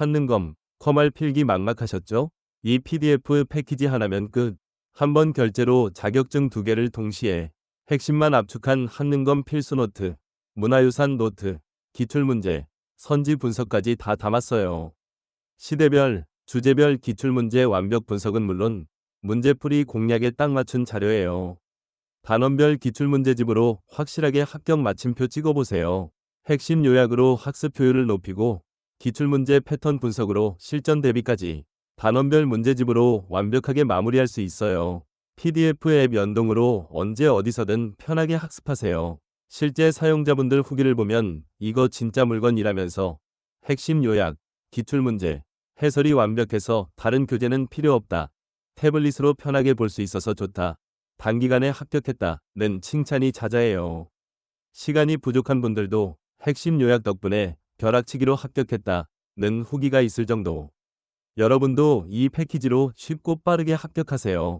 한능검, 컴할 필기 막막하셨죠? 이 PDF 패키지 하나면 끝. 한 번 결제로 자격증 두 개를 동시에 핵심만 압축한 한능검 필수 노트, 문화유산 노트, 기출문제, 선지 분석까지 다 담았어요. 시대별, 주제별 기출문제 완벽 분석은 물론 문제풀이 공략에 딱 맞춘 자료예요. 단원별 기출문제집으로 확실하게 합격 마침표 찍어보세요. 핵심 요약으로 학습 효율을 높이고 기출문제 패턴 분석으로 실전 대비까지 단원별 문제집으로 완벽하게 마무리할 수 있어요. PDF 앱 연동으로 언제 어디서든 편하게 학습하세요. 실제 사용자분들 후기를 보면 이거 진짜 물건이라면서 핵심 요약, 기출문제, 해설이 완벽해서 다른 교재는 필요 없다. 태블릿으로 편하게 볼 수 있어서 좋다. 단기간에 합격했다는 칭찬이 자자해요. 시간이 부족한 분들도 핵심 요약 덕분에 벼락치기로 합격했다 는 후기가 있을 정도. 여러분도 이 패키지로 쉽고 빠르게 합격하세요.